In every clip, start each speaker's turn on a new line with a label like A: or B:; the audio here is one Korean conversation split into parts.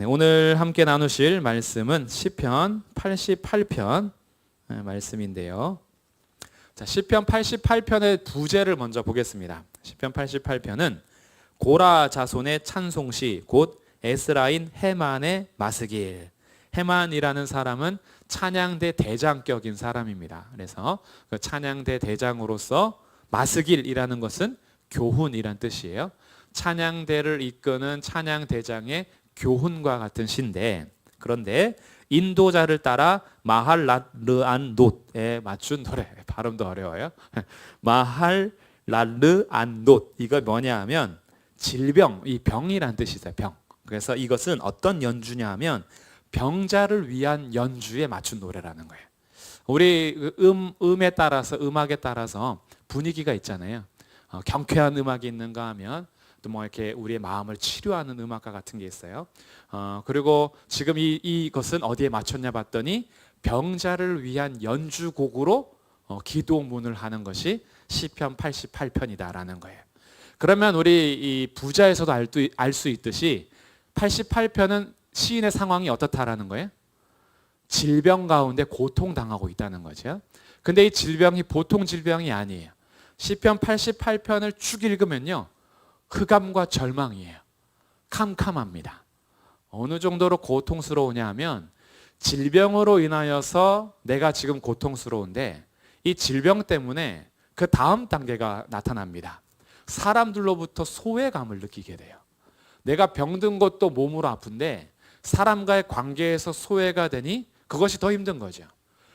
A: 네, 오늘 함께 나누실 말씀은 시편 88편 네, 말씀인데요. 자, 시편 88편의 부제를 먼저 보겠습니다. 시편 88편은 고라 자손의 찬송시 곧 에스라인 헤만의 마스길. 헤만이라는 사람은 찬양대 대장격인 사람입니다. 그래서 그 찬양대 대장으로서 마스길이라는 것은 교훈이란 뜻이에요. 찬양대를 이끄는 찬양대장의 교훈과 같은 시인데 그런데 인도자를 따라 마할라르안 놋에 맞춘 노래 발음도 어려워요. 마할라르안 놋 이거 뭐냐 하면 질병 이 병이란 뜻이죠 병. 그래서 이것은 어떤 연주냐 면 병자를 위한 연주에 맞춘 노래라는 거예요. 우리 그음 음에 따라서 음악에 따라서 분위기가 있잖아요. 어, 경쾌한 음악이 있는가 하면 또 뭐 이렇게 우리의 마음을 치료하는 음악가 같은 게 있어요. 어, 그리고 지금 이 이것은 어디에 맞췄냐 봤더니 병자를 위한 연주곡으로 어, 기도문을 하는 것이 시편 88편이다라는 거예요. 그러면 우리 이 부자에서도 알 수 있듯이 88편은 시인의 상황이 어떻다라는 거예요? 질병 가운데 고통 당하고 있다는 거죠. 근데 이 질병이 보통 질병이 아니에요. 시편 88편을 쭉 읽으면요. 흑암과 절망이에요. 캄캄합니다. 어느 정도로 고통스러우냐 하면 질병으로 인하여서 내가 지금 고통스러운데 이 질병 때문에 그 다음 단계가 나타납니다. 사람들로부터 소외감을 느끼게 돼요. 내가 병든 것도 몸으로 아픈데 사람과의 관계에서 소외가 되니 그것이 더 힘든 거죠.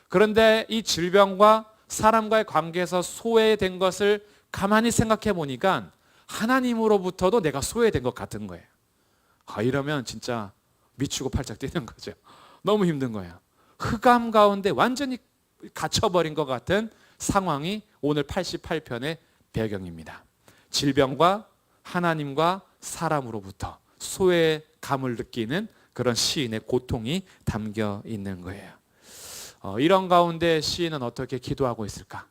A: 그런데 이 질병과 사람과의 관계에서 소외된 것을 가만히 생각해 보니까 하나님으로부터도 내가 소외된 것 같은 거예요. 아, 이러면 진짜 미치고 팔짝 뛰는 거죠. 너무 힘든 거예요. 흑암 가운데 완전히 갇혀버린 것 같은 상황이 오늘 88편의 배경입니다. 질병과 하나님과 사람으로부터 소외감을 느끼는 그런 시인의 고통이 담겨 있는 거예요. 어, 이런 가운데 시인은 어떻게 기도하고 있을까?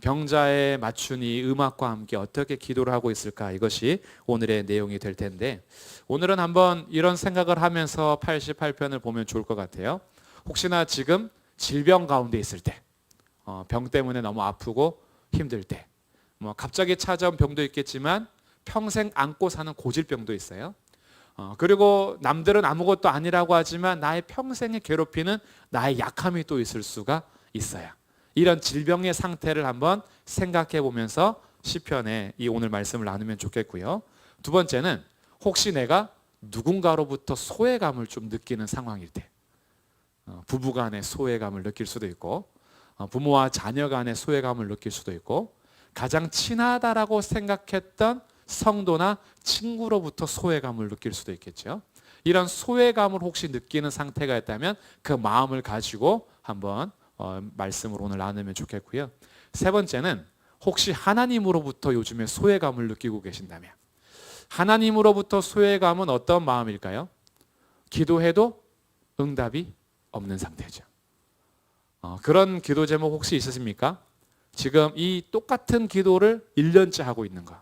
A: 병자에 맞춘 이 음악과 함께 어떻게 기도를 하고 있을까? 이것이 오늘의 내용이 될 텐데 오늘은 한번 이런 생각을 하면서 88편을 보면 좋을 것 같아요. 혹시나 지금 질병 가운데 있을 때, 어, 병 때문에 너무 아프고 힘들 때, 뭐 갑자기 찾아온 병도 있겠지만 평생 안고 사는 고질병도 있어요. 어, 그리고 남들은 아무것도 아니라고 하지만 나의 평생에 괴롭히는 나의 약함이 또 있을 수가 있어요. 이런 질병의 상태를 한번 생각해 보면서 시편에 이 오늘 말씀을 나누면 좋겠고요. 두 번째는 혹시 내가 누군가로부터 소외감을 좀 느끼는 상황일 때, 어, 부부 간의 소외감을 느낄 수도 있고, 어, 부모와 자녀 간의 소외감을 느낄 수도 있고, 가장 친하다라고 생각했던 성도나 친구로부터 소외감을 느낄 수도 있겠죠. 이런 소외감을 혹시 느끼는 상태가 있다면 그 마음을 가지고 한번 어, 말씀을 오늘 나누면 좋겠고요. 세 번째는 혹시 하나님으로부터 요즘에 소외감을 느끼고 계신다면 하나님으로부터 소외감은 어떤 마음일까요? 기도해도 응답이 없는 상태죠. 어, 그런 기도 제목 혹시 있으십니까? 지금 이 똑같은 기도를 1년째 하고 있는 거.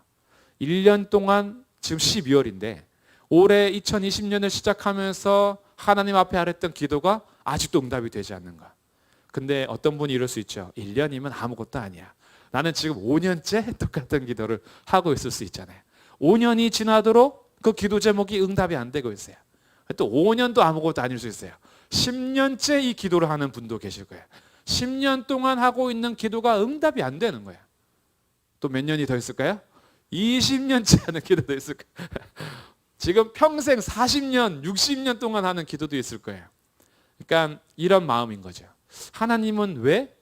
A: 1년 동안 지금 12월인데 올해 2020년을 시작하면서 하나님 앞에 하랬던 기도가 아직도 응답이 되지 않는가. 근데 어떤 분이 이럴 수 있죠. 1년이면 아무것도 아니야. 나는 지금 5년째 똑같은 기도를 하고 있을 수 있잖아요. 5년이 지나도록 그 기도 제목이 응답이 안 되고 있어요. 또 5년도 아무것도 아닐 수 있어요. 10년째 이 기도를 하는 분도 계실 거예요. 10년 동안 하고 있는 기도가 응답이 안 되는 거예요. 또 몇 년이 더 있을까요? 20년째 하는 기도도 있을 거예요. 지금 평생 40년, 60년 동안 하는 기도도 있을 거예요. 그러니까 이런 마음인 거죠. 하나님은 왜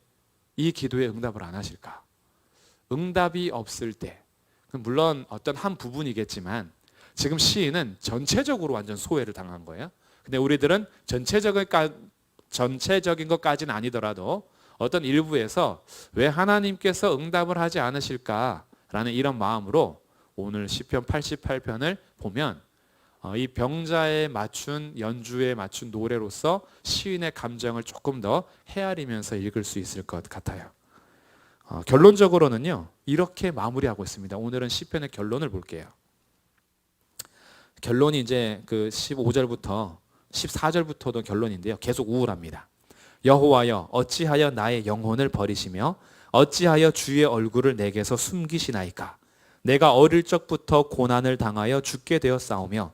A: 이 기도에 응답을 안 하실까? 응답이 없을 때, 물론 어떤 한 부분이겠지만 지금 시인은 전체적으로 완전 소외를 당한 거예요. 근데 우리들은 전체적인 것까지는 아니더라도 어떤 일부에서 왜 하나님께서 응답을 하지 않으실까라는 이런 마음으로 오늘 시편 88편을 보면 어, 이 병자에 맞춘 연주에 맞춘 노래로서 시인의 감정을 조금 더 헤아리면서 읽을 수 있을 것 같아요. 어, 결론적으로는요 이렇게 마무리하고 있습니다. 오늘은 시편의 결론을 볼게요. 결론이 이제 그 15절부터 14절부터도 결론인데요. 계속 우울합니다. 여호와여 어찌하여 나의 영혼을 버리시며 어찌하여 주의 얼굴을 내게서 숨기시나이까 내가 어릴 적부터 고난을 당하여 죽게 되었사오며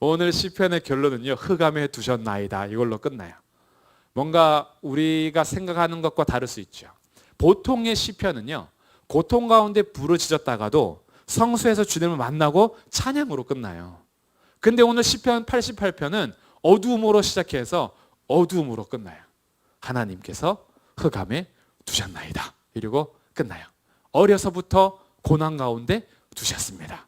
A: 오늘 시편의 결론은요. 흑암에 두셨나이다. 이걸로 끝나요. 뭔가 우리가 생각하는 것과 다를 수 있죠. 보통의 시편은요. 고통 가운데 부르짖었다가도 성수에서 주님을 만나고 찬양으로 끝나요. 근데 오늘 시편 88편은 어두움으로 시작해서 어두움으로 끝나요. 하나님께서 흑암에 두셨나이다. 이러고 끝나요. 어려서부터 고난 가운데 두셨습니다.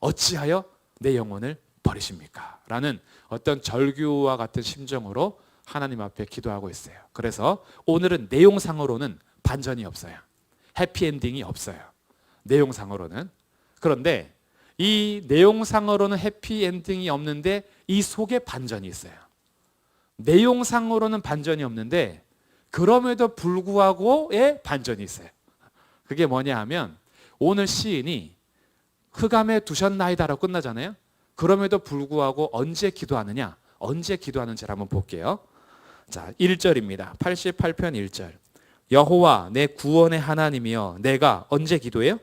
A: 어찌하여 내 영혼을 버리십니까? 라는 어떤 절규와 같은 심정으로 하나님 앞에 기도하고 있어요. 그래서 오늘은 내용상으로는 반전이 없어요. 해피엔딩이 없어요. 내용상으로는. 그런데 이 내용상으로는 해피엔딩이 없는데 이 속에 반전이 있어요. 내용상으로는 반전이 없는데 그럼에도 불구하고의 반전이 있어요. 그게 뭐냐 하면 오늘 시인이 흑암에 두셨나이다라고 끝나잖아요. 그럼에도 불구하고 언제 기도하느냐? 언제 기도하는지를 한번 볼게요. 자, 1절입니다. 88편 1절. 여호와 내 구원의 하나님이여 내가 언제 기도해요?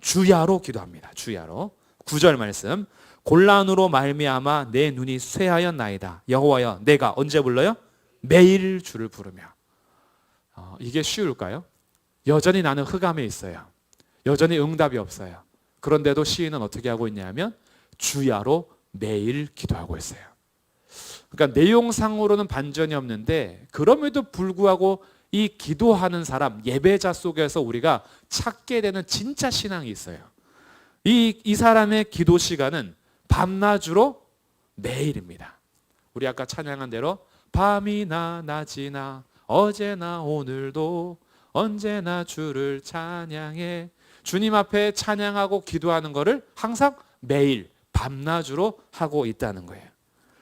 A: 주야로 기도합니다. 주야로. 9절 말씀. 곤란으로 말미암아 내 눈이 쇠하였나이다. 여호와여 내가 언제 불러요? 매일 주를 부르며. 어, 이게 쉬울까요? 여전히 나는 흑암에 있어요. 여전히 응답이 없어요. 그런데도 시인은 어떻게 하고 있냐면 주야로 매일 기도하고 있어요. 그러니까 내용상으로는 반전이 없는데 그럼에도 불구하고 이 기도하는 사람 예배자 속에서 우리가 찾게 되는 진짜 신앙이 있어요. 이, 이 사람의 기도 시간은 밤낮으로 매일입니다. 우리 아까 찬양한 대로 밤이나 낮이나 어제나 오늘도 언제나 주를 찬양해 주님 앞에 찬양하고 기도하는 것을 항상 매일 밤낮으로 하고 있다는 거예요.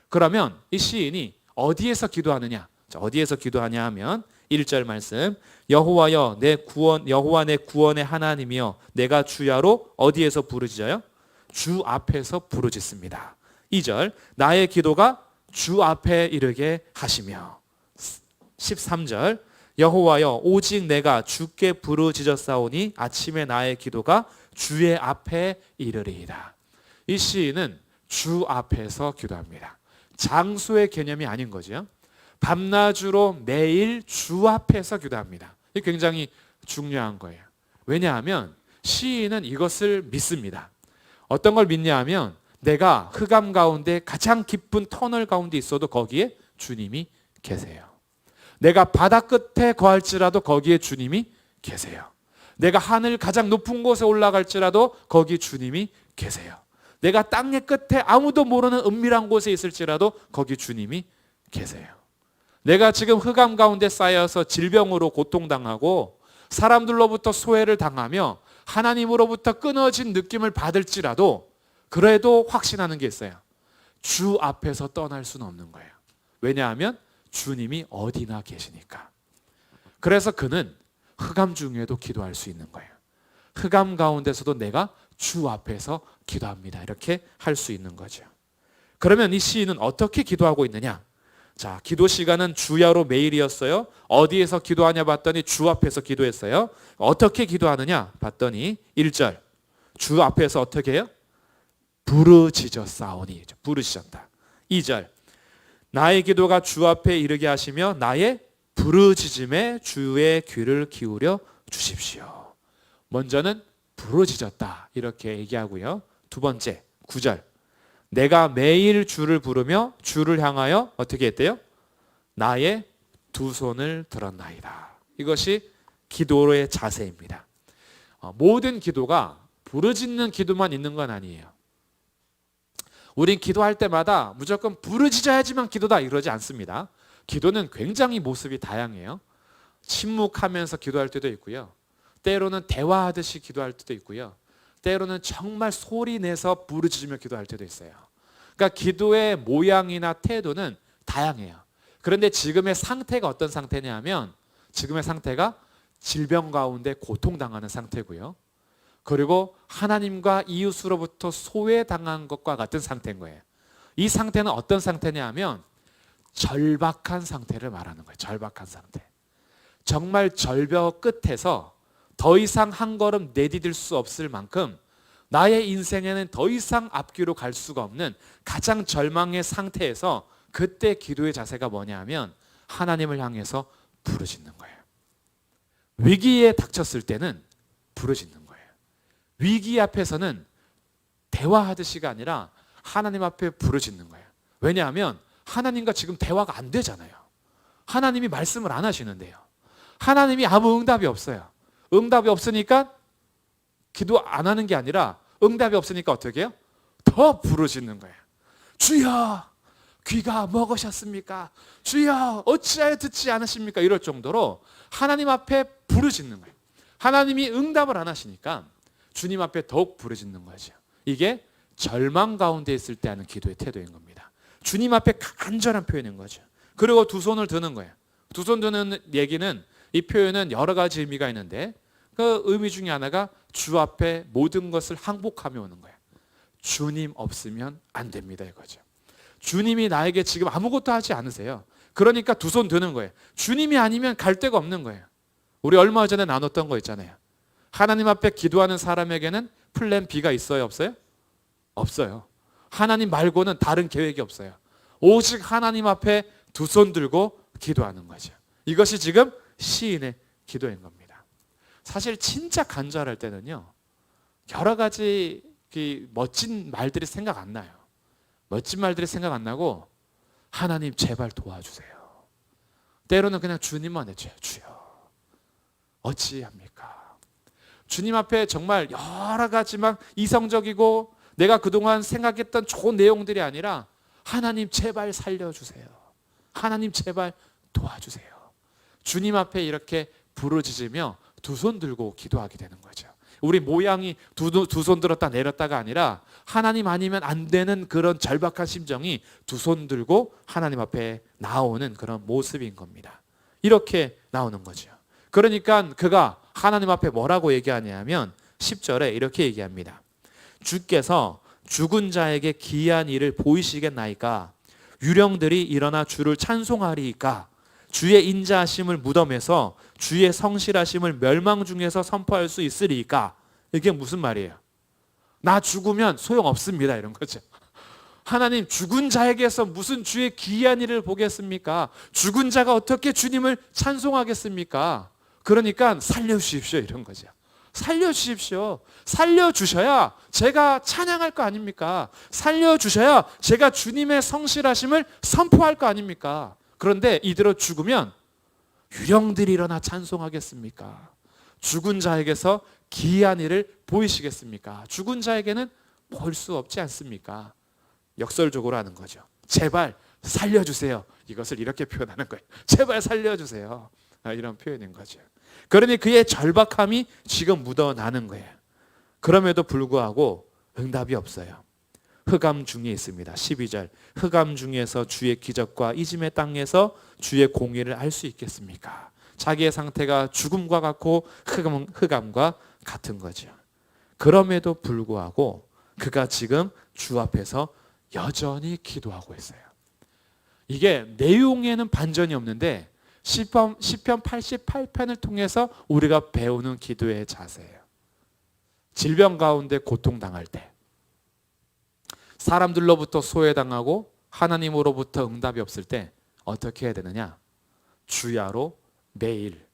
A: 그러면 이 시인이 어디에서 기도하느냐? 자, 어디에서 기도하냐 하면 1절 말씀 여호와여 내 구원 여호와 내 구원의 하나님이여 내가 주야로 어디에서 부르짖어요? 주 앞에서 부르짖습니다. 2절 나의 기도가 주 앞에 이르게 하시며 13절 여호와여 오직 내가 주께 부르짖었사오니 아침에 나의 기도가 주의 앞에 이르리이다. 이 시인은 주 앞에서 기도합니다. 장소의 개념이 아닌 거죠. 밤낮으로 매일 주 앞에서 기도합니다. 이 굉장히 중요한 거예요. 왜냐하면 시인은 이것을 믿습니다. 어떤 걸 믿냐 하면 내가 흑암 가운데 가장 깊은 터널 가운데 있어도 거기에 주님이 계세요. 내가 바다 끝에 거할지라도 거기에 주님이 계세요. 내가 하늘 가장 높은 곳에 올라갈지라도 거기 주님이 계세요. 내가 땅의 끝에 아무도 모르는 은밀한 곳에 있을지라도 거기 주님이 계세요. 내가 지금 흑암 가운데 쌓여서 질병으로 고통당하고 사람들로부터 소외를 당하며 하나님으로부터 끊어진 느낌을 받을지라도 그래도 확신하는 게 있어요. 주 앞에서 떠날 수는 없는 거예요. 왜냐하면 주님이 어디나 계시니까. 그래서 그는 흑암 중에도 기도할 수 있는 거예요. 흑암 가운데서도 내가 주 앞에서 기도합니다. 이렇게 할 수 있는 거죠. 그러면 이 시인은 어떻게 기도하고 있느냐? 자, 기도 시간은 주야로 매일이었어요. 어디에서 기도하냐 봤더니 주 앞에서 기도했어요. 어떻게 기도하느냐 봤더니 1절. 주 앞에서 어떻게 해요? 부르짖었사오니. 부르짖었다. 2절. 나의 기도가 주 앞에 이르게 하시며 나의 부르짖음에 주의 귀를 기울여 주십시오. 먼저는 부르짖었다. 이렇게 얘기하고요. 두 번째, 9절. 내가 매일 주를 부르며 주를 향하여 어떻게 했대요? 나의 두 손을 들었나이다. 이것이 기도의 자세입니다. 어, 모든 기도가 부르짖는 기도만 있는 건 아니에요. 우린 기도할 때마다 무조건 부르짖어야지만 기도다 이러지 않습니다. 기도는 굉장히 모습이 다양해요. 침묵하면서 기도할 때도 있고요. 때로는 대화하듯이 기도할 때도 있고요. 때로는 정말 소리 내서 부르짖으며 기도할 때도 있어요. 그러니까 기도의 모양이나 태도는 다양해요. 그런데 지금의 상태가 어떤 상태냐면 지금의 상태가 질병 가운데 고통당하는 상태고요. 그리고 하나님과 이웃으로부터 소외당한 것과 같은 상태인 거예요. 이 상태는 어떤 상태냐면 절박한 상태를 말하는 거예요. 절박한 상태. 정말 절벽 끝에서 더 이상 한 걸음 내디딜 수 없을 만큼 나의 인생에는 더 이상 앞뒤로 갈 수가 없는 가장 절망의 상태에서 그때 기도의 자세가 뭐냐면 하나님을 향해서 부르짖는 거예요. 위기에 닥쳤을 때는 부르짖는 거예요. 위기 앞에서는 대화하듯이가 아니라 하나님 앞에 부르짖는 거예요. 왜냐하면 하나님과 지금 대화가 안 되잖아요. 하나님이 말씀을 안 하시는데요. 하나님이 아무 응답이 없어요. 응답이 없으니까 기도 안 하는 게 아니라 응답이 없으니까 어떻게 해요? 더 부르짖는 거예요. 주여 귀가 먹으셨습니까? 주여 어찌하여 듣지 않으십니까? 이럴 정도로 하나님 앞에 부르짖는 거예요. 하나님이 응답을 안 하시니까 주님 앞에 더욱 부르짖는 거죠. 이게 절망 가운데 있을 때 하는 기도의 태도인 겁니다. 주님 앞에 간절한 표현인 거죠. 그리고 두 손을 드는 거예요. 두 손 드는 얘기는 이 표현은 여러 가지 의미가 있는데 그 의미 중에 하나가 주 앞에 모든 것을 항복하며 오는 거예요. 주님 없으면 안 됩니다 이거죠. 주님이 나에게 지금 아무것도 하지 않으세요. 그러니까 두 손 드는 거예요. 주님이 아니면 갈 데가 없는 거예요. 우리 얼마 전에 나눴던 거 있잖아요. 하나님 앞에 기도하는 사람에게는 플랜 B가 있어요, 없어요? 없어요. 하나님 말고는 다른 계획이 없어요. 오직 하나님 앞에 두 손 들고 기도하는 거죠. 이것이 지금 시인의 기도인 겁니다. 사실 진짜 간절할 때는요. 여러 가지 그 멋진 말들이 생각 안 나요. 멋진 말들이 생각 안 나고 하나님 제발 도와주세요. 때로는 그냥 주님만 외쳐요. 주여. 어찌합니까? 주님 앞에 정말 여러 가지 막 이성적이고 내가 그동안 생각했던 좋은 내용들이 아니라 하나님 제발 살려주세요. 하나님 제발 도와주세요. 주님 앞에 이렇게 부르짖으며 두 손 들고 기도하게 되는 거죠. 우리 모양이 두 손 들었다 내렸다가 아니라 하나님 아니면 안 되는 그런 절박한 심정이 두 손 들고 하나님 앞에 나오는 그런 모습인 겁니다. 이렇게 나오는 거죠. 그러니까 그가 하나님 앞에 뭐라고 얘기하냐면 10절에 이렇게 얘기합니다. 주께서 죽은 자에게 기이한 일을 보이시겠나이까 유령들이 일어나 주를 찬송하리이까 주의 인자하심을 무덤에서 주의 성실하심을 멸망 중에서 선포할 수 있으리이까 이게 무슨 말이에요? 나 죽으면 소용없습니다 이런 거죠. 하나님 죽은 자에게서 무슨 주의 기이한 일을 보겠습니까? 죽은 자가 어떻게 주님을 찬송하겠습니까? 그러니까 살려주십시오 이런 거죠. 살려주십시오. 살려주셔야 제가 찬양할 거 아닙니까? 살려주셔야 제가 주님의 성실하심을 선포할 거 아닙니까? 그런데 이대로 죽으면 유령들이 일어나 찬송하겠습니까? 죽은 자에게서 기이한 일을 보이시겠습니까? 죽은 자에게는 볼 수 없지 않습니까? 역설적으로 하는 거죠. 제발 살려주세요. 이것을 이렇게 표현하는 거예요. 제발 살려주세요. 아, 이런 표현인 거죠. 그러니 그의 절박함이 지금 묻어나는 거예요. 그럼에도 불구하고 응답이 없어요. 흑암 중에 있습니다. 12절. 흑암 중에서 주의 기적과 이짐의 땅에서 주의 공의를 알 수 있겠습니까? 자기의 상태가 죽음과 같고 흑암, 흑암과 같은 거죠. 그럼에도 불구하고 그가 지금 주 앞에서 여전히 기도하고 있어요. 이게 내용에는 반전이 없는데 시편, 시편 88편을 통해서 우리가 배우는 기도의 자세예요. 질병 가운데 고통당할 때 사람들로부터 소외당하고 하나님으로부터 응답이 없을 때 어떻게 해야 되느냐? 주야로 매일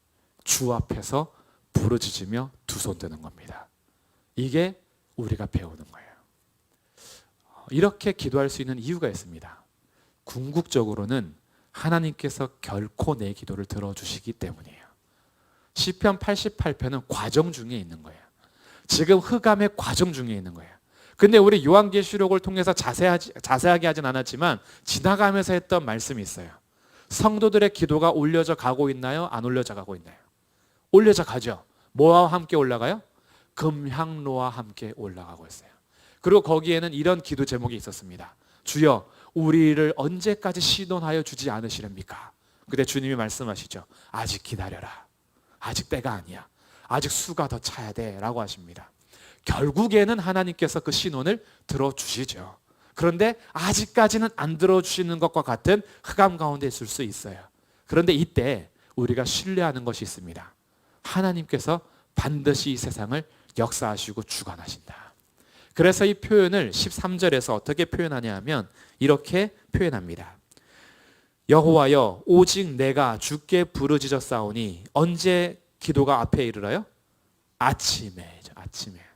A: 주 앞에서 부르짖으며 두 손 드는 겁니다. 이게 우리가 배우는 거예요. 이렇게 기도할 수 있는 이유가 있습니다. 궁극적으로는 하나님께서 결코 내 기도를 들어주시기 때문이에요. 시편 88편은 과정 중에 있는 거예요. 지금 흑암의 과정 중에 있는 거예요. 근데 우리 요한계시록을 통해서 자세하지, 자세하게 하진 않았지만 지나가면서 했던 말씀이 있어요. 성도들의 기도가 올려져 가고 있나요? 안 올려져 가고 있나요? 올려져 가죠. 뭐와 함께 올라가요? 금향로와 함께 올라가고 있어요. 그리고 거기에는 이런 기도 제목이 있었습니다. 주여, 우리를 언제까지 시돈하여 주지 않으시렵니까? 그때 주님이 말씀하시죠. 아직 기다려라. 아직 때가 아니야. 아직 수가 더 차야 돼. 라고 하십니다. 결국에는 하나님께서 그 신혼을 들어주시죠. 그런데 아직까지는 안 들어주시는 것과 같은 흑암 가운데 있을 수 있어요. 그런데 이때 우리가 신뢰하는 것이 있습니다. 하나님께서 반드시 이 세상을 역사하시고 주관하신다. 그래서 이 표현을 13절에서 어떻게 표현하냐 하면 이렇게 표현합니다. 여호와여 오직 내가 주께 부르짖었사오니 언제 기도가 앞에 이르러요? 아침에 아침에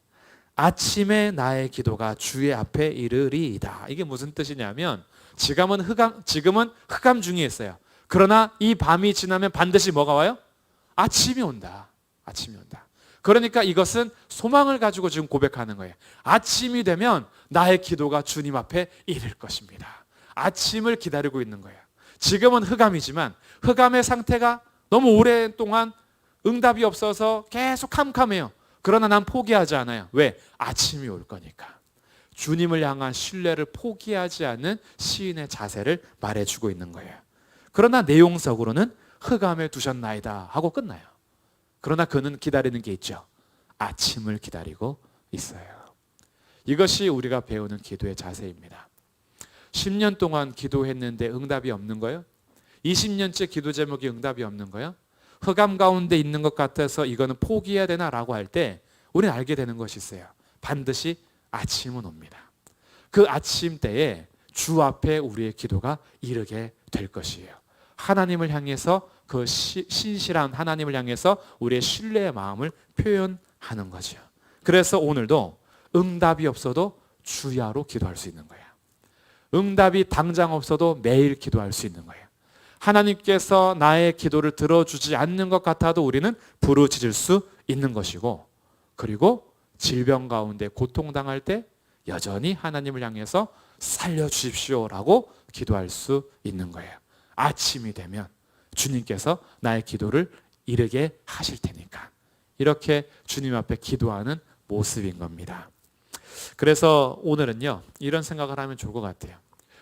A: 아침에 나의 기도가 주의 앞에 이르리이다. 이게 무슨 뜻이냐면 지금은 흑암 지금은 흑암 중에 있어요. 그러나 이 밤이 지나면 반드시 뭐가 와요? 아침이 온다. 아침이 온다. 그러니까 이것은 소망을 가지고 지금 고백하는 거예요. 아침이 되면 나의 기도가 주님 앞에 이를 것입니다. 아침을 기다리고 있는 거예요. 지금은 흑암이지만 흑암의 상태가 너무 오랫동안 응답이 없어서 계속 캄캄해요. 그러나 난 포기하지 않아요. 왜? 아침이 올 거니까. 주님을 향한 신뢰를 포기하지 않는 시인의 자세를 말해주고 있는 거예요. 그러나 내용적으로는 흑암에 두셨나이다 하고 끝나요. 그러나 그는 기다리는 게 있죠. 아침을 기다리고 있어요. 이것이 우리가 배우는 기도의 자세입니다. 10년 동안 기도했는데 응답이 없는 거요? 20년째 기도 제목이 응답이 없는 거요? 흑암 가운데 있는 것 같아서 이거는 포기해야 되나라고 할 때 우리는 알게 되는 것이 있어요. 반드시 아침은 옵니다. 그 아침 때에 주 앞에 우리의 기도가 이르게 될 것이에요. 하나님을 향해서 그 시, 신실한 하나님을 향해서 우리의 신뢰의 마음을 표현하는 거죠. 그래서 오늘도 응답이 없어도 주야로 기도할 수 있는 거예요. 응답이 당장 없어도 매일 기도할 수 있는 거예요. 하나님께서 나의 기도를 들어주지 않는 것 같아도 우리는 부르짖을 수 있는 것이고 그리고 질병 가운데 고통당할 때 여전히 하나님을 향해서 살려주십시오라고 기도할 수 있는 거예요. 아침이 되면 주님께서 나의 기도를 이르게 하실 테니까. 이렇게 주님 앞에 기도하는 모습인 겁니다. 그래서 오늘은요, 이런 생각을 하면 좋을 것 같아요.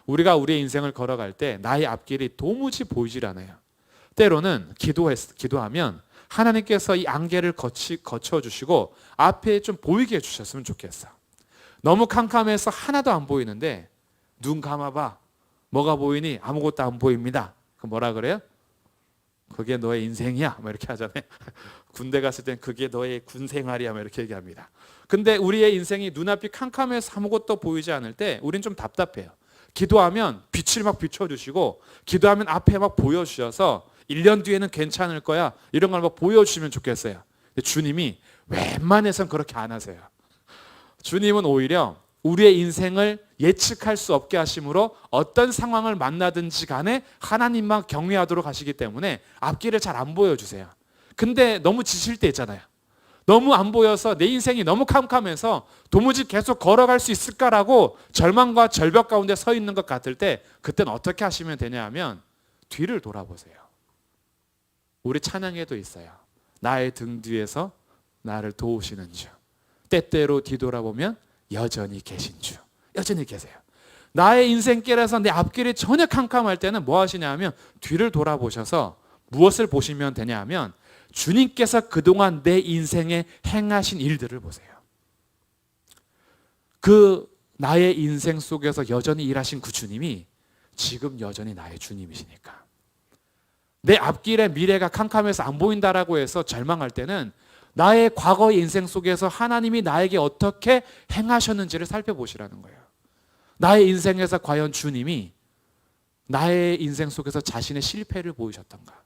A: 우리가 우리의 인생을 걸어갈 때 나의 앞길이 도무지 보이질 않아요. 때로는 기도했, 기도하면 하나님께서 이 안개를 거치, 거쳐주시고 앞에 좀 보이게 해주셨으면 좋겠어. 너무 캄캄해서 하나도 안 보이는데 눈 감아봐. 뭐가 보이니? 아무것도 안 보입니다. 그 뭐라 그래요? 그게 너의 인생이야. 뭐 이렇게 하잖아요. 군대 갔을 땐 그게 너의 군 생활이야. 뭐 이렇게 얘기합니다. 근데 우리의 인생이 눈앞이 캄캄해서 아무것도 보이지 않을 때 우린 좀 답답해요. 기도하면 빛을 막 비춰주시고 기도하면 앞에 막 보여주셔서 1년 뒤에는 괜찮을 거야. 이런 걸 막 보여주시면 좋겠어요. 주님이 웬만해선 그렇게 안 하세요. 주님은 오히려 우리의 인생을 예측할 수 없게 하심으로 어떤 상황을 만나든지 간에 하나님만 경외하도록 하시기 때문에 앞길을 잘 안 보여주세요. 근데 너무 지칠 때 있잖아요. 너무 안 보여서 내 인생이 너무 캄캄해서 도무지 계속 걸어갈 수 있을까라고 절망과 절벽 가운데 서 있는 것 같을 때 그때는 어떻게 하시면 되냐 하면 뒤를 돌아보세요. 우리 찬양에도 있어요. 나의 등 뒤에서 나를 도우시는 주. 때때로 뒤돌아보면 여전히 계신 주. 여전히 계세요. 나의 인생길에서 내 앞길이 전혀 캄캄할 때는 뭐 하시냐 하면 뒤를 돌아보셔서 무엇을 보시면 되냐 하면 주님께서 그동안 내 인생에 행하신 일들을 보세요. 그 나의 인생 속에서 여전히 일하신 그 주님이 지금 여전히 나의 주님이시니까. 내 앞길의 미래가 캄캄해서 안 보인다라고 해서 절망할 때는 나의 과거의 인생 속에서 하나님이 나에게 어떻게 행하셨는지를 살펴보시라는 거예요. 나의 인생에서 과연 주님이 나의 인생 속에서 자신의 실패를 보이셨던가?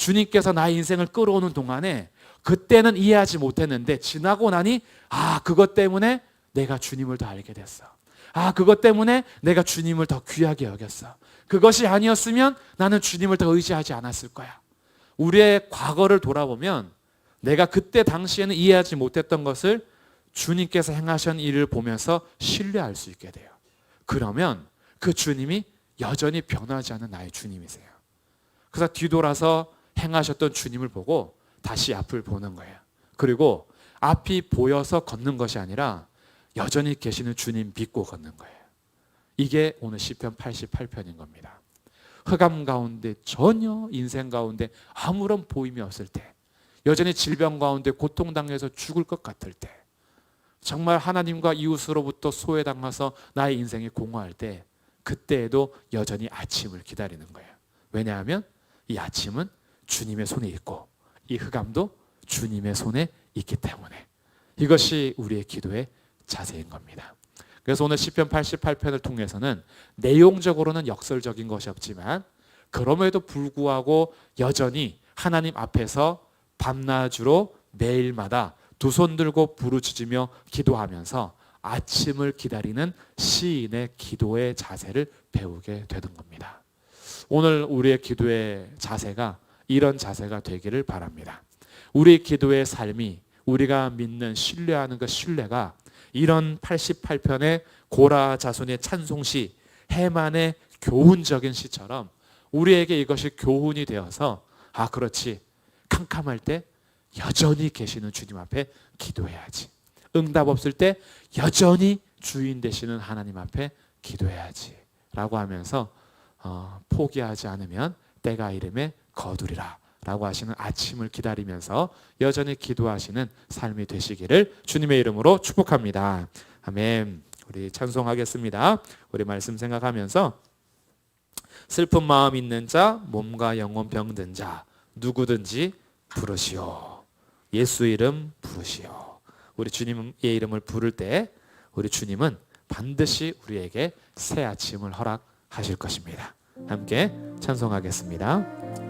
A: 주님께서 나의 인생을 끌어오는 동안에 그때는 이해하지 못했는데 지나고 나니 아, 그것 때문에 내가 주님을 더 알게 됐어. 아, 그것 때문에 내가 주님을 더 귀하게 여겼어. 그것이 아니었으면 나는 주님을 더 의지하지 않았을 거야. 우리의 과거를 돌아보면 내가 그때 당시에는 이해하지 못했던 것을 주님께서 행하신 일을 보면서 신뢰할 수 있게 돼요. 그러면 그 주님이 여전히 변하지 않은 나의 주님이세요. 그래서 뒤돌아서 행하셨던 주님을 보고 다시 앞을 보는 거예요. 그리고 앞이 보여서 걷는 것이 아니라 여전히 계시는 주님 믿고 걷는 거예요. 이게 오늘 시편 88편인 겁니다. 흑암 가운데 전혀 인생 가운데 아무런 보임이 없을 때 여전히 질병 가운데 고통당해서 죽을 것 같을 때 정말 하나님과 이웃으로부터 소외당해서 나의 인생이 공허할 때 그때에도 여전히 아침을 기다리는 거예요. 왜냐하면 이 아침은 주님의 손에 있고 이 흑암도 주님의 손에 있기 때문에 이것이 우리의 기도의 자세인 겁니다. 그래서 오늘 시편 88편을 통해서는 내용적으로는 역설적인 것이 없지만 그럼에도 불구하고 여전히 하나님 앞에서 밤낮으로 매일마다 두 손 들고 부르짖으며 기도하면서 아침을 기다리는 시인의 기도의 자세를 배우게 되는 겁니다. 오늘 우리의 기도의 자세가 이런 자세가 되기를 바랍니다. 우리 기도의 삶이 우리가 믿는 신뢰하는 그 신뢰가 이런 88편의 고라 자손의 찬송시 해만의 교훈적인 시처럼 우리에게 이것이 교훈이 되어서 아 그렇지 캄캄할 때 여전히 계시는 주님 앞에 기도해야지. 응답 없을 때 여전히 주인 되시는 하나님 앞에 기도해야지. 라고 하면서 어, 포기하지 않으면 때가 이름에 거두리라. 라고 하시는 아침을 기다리면서 여전히 기도하시는 삶이 되시기를 주님의 이름으로 축복합니다. 아멘. 우리 찬송하겠습니다. 우리 말씀 생각하면서 슬픈 마음 있는 자, 몸과 영혼 병든 자, 누구든지 부르시오. 예수 이름 부르시오. 우리 주님의 이름을 부를 때 우리 주님은 반드시 우리에게 새 아침을 허락하실 것입니다. 함께 찬송하겠습니다.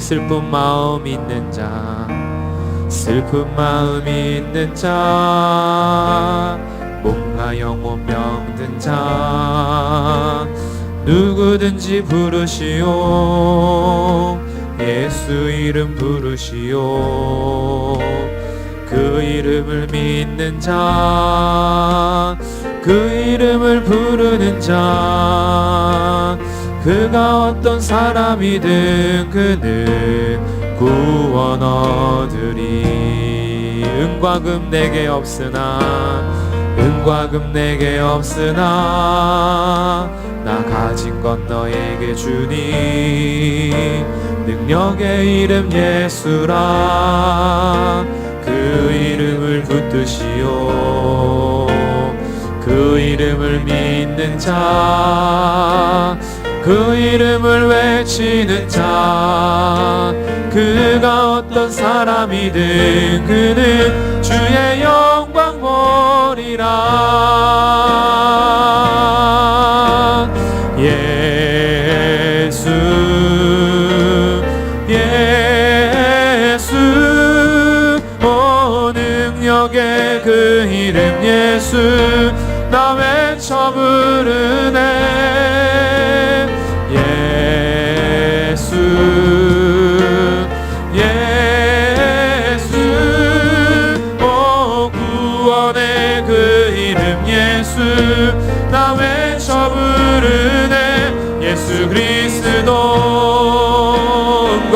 A: 슬픈 마음 있는 자 슬픈 마음 있는 자 몸과 영혼 병든 자 누구든지 부르시오. 예수 이름 부르시오. 그 이름을 믿는 자 그 이름을 부르는 자 그가 어떤 사람이든 그는 구원 얻으리. 은과 금 내게 없으나 은과 금 내게 없으나 나 가진 건 너에게 주니. 능력의 이름 예수라. 그 이름을 붙드시오. 그 이름을 믿는 자 그 이름을 외치는 자 그가 어떤 사람이든 그는 주의 영광 보리라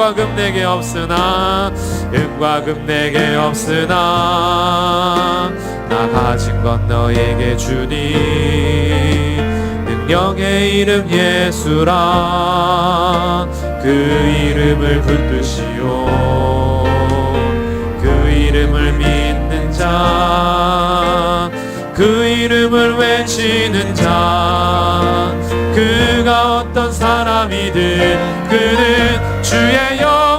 A: 은과 금 내게 없으나 은과 금 내게 없으나 나 가진 건 너에게 주니 능력의 이름 예수라. 그 이름을 붙드시오. 그 이름을 믿는 자 그 이름을 외치는 자 그가 어떤 사람이든 그는 주의 영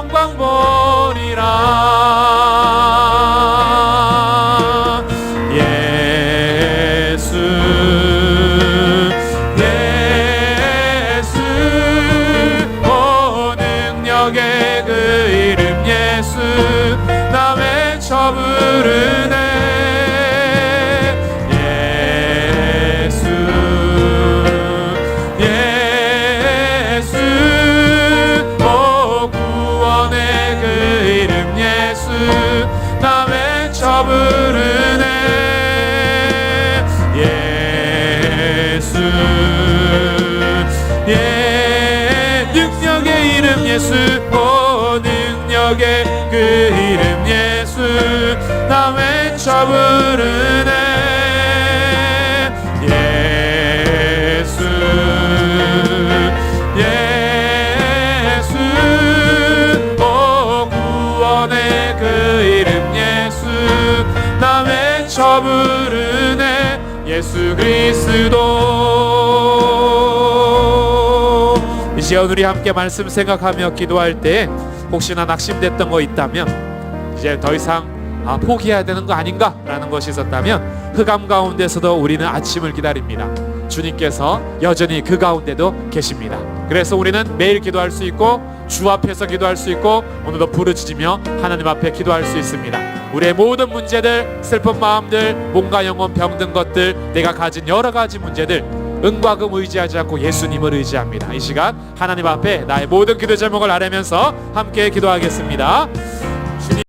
A: 나 외쳐 부르네. 예수 예수 오 구원의 그 이름 예수. 나 외쳐 부르네. 예수 그리스도. 이제 오늘 우리 함께 말씀 생각하며 기도할 때 혹시나 낙심됐던 거 있다면 이제 더 이상 아, 포기해야 되는 거 아닌가라는 것이 있었다면 흑암 가운데서도 우리는 아침을 기다립니다. 주님께서 여전히 그 가운데도 계십니다. 그래서 우리는 매일 기도할 수 있고 주 앞에서 기도할 수 있고 오늘도 부르짖으며 하나님 앞에 기도할 수 있습니다. 우리의 모든 문제들, 슬픈 마음들, 몸과 영혼 병든 것들, 내가 가진 여러 가지 문제들 은과 금 의지하지 않고 예수님을 의지합니다. 이 시간 하나님 앞에 나의 모든 기도 제목을 아뢰면서 함께 기도하겠습니다.